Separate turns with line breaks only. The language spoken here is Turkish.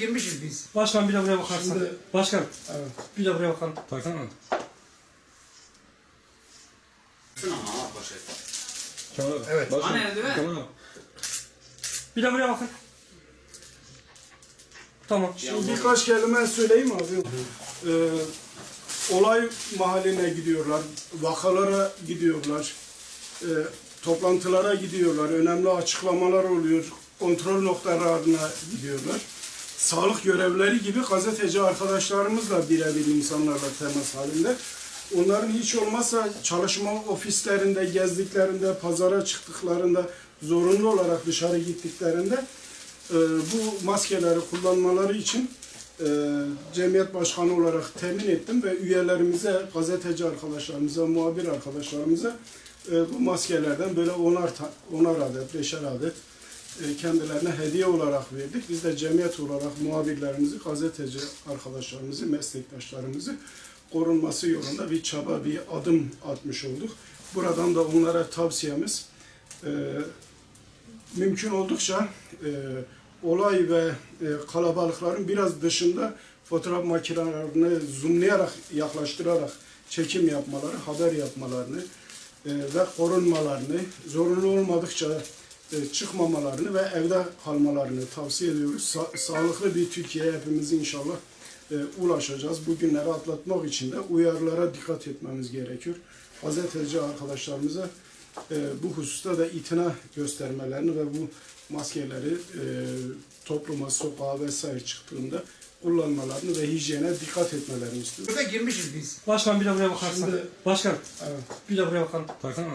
girmişiz biz.
Başkan bir de buraya bakarsan.
Şimdi-
Başkan
Evet.
bir de buraya bakalım.
Baksana.
Şuna ama poşet.
Kemal abi.
Evet.
Başkan. Kemal abi.
Bir de buraya bakın. Tamam.
Şimdi birkaç kelime söyleyeyim abi. Ee, olay mahalline gidiyorlar, vakalara gidiyorlar, e, toplantılara gidiyorlar, önemli açıklamalar oluyor, kontrol noktalarına gidiyorlar. Sağlık görevleri gibi gazeteci arkadaşlarımızla birebir insanlarla temas halinde. Onların hiç olmazsa çalışma ofislerinde, gezdiklerinde, pazara çıktıklarında, zorunlu olarak dışarı gittiklerinde e, bu maskeleri kullanmaları için e, cemiyet başkanı olarak temin ettim ve üyelerimize, gazeteci arkadaşlarımıza, muhabir arkadaşlarımıza e, bu maskelerden böyle onar, onar adet, beşer adet kendilerine hediye olarak verdik. Biz de cemiyet olarak muhabirlerimizi, gazeteci arkadaşlarımızı, meslektaşlarımızı korunması yolunda bir çaba, bir adım atmış olduk. Buradan da onlara tavsiyemiz e, mümkün oldukça e, olay ve e, kalabalıkların biraz dışında fotoğraf makinelerini zoomlayarak, yaklaştırarak çekim yapmaları, haber yapmalarını e, ve korunmalarını, zorunlu olmadıkça e, çıkmamalarını ve evde kalmalarını tavsiye ediyoruz. Sa- sağlıklı bir Türkiye hepimiz inşallah e, ulaşacağız. Bu günleri atlatmak için de uyarılara dikkat etmemiz gerekiyor. Gazeteci arkadaşlarımıza e, bu hususta da itina göstermelerini ve bu maskeleri e, topluma, sokağa vesaire çıktığında kullanmalarını ve hijyene dikkat etmelerini istiyoruz.
Burada girmişiz biz.
Başkan bir de buraya bakarsan.
Şimdi-
Başkan
Evet.
bir de buraya bakalım.
Baksana.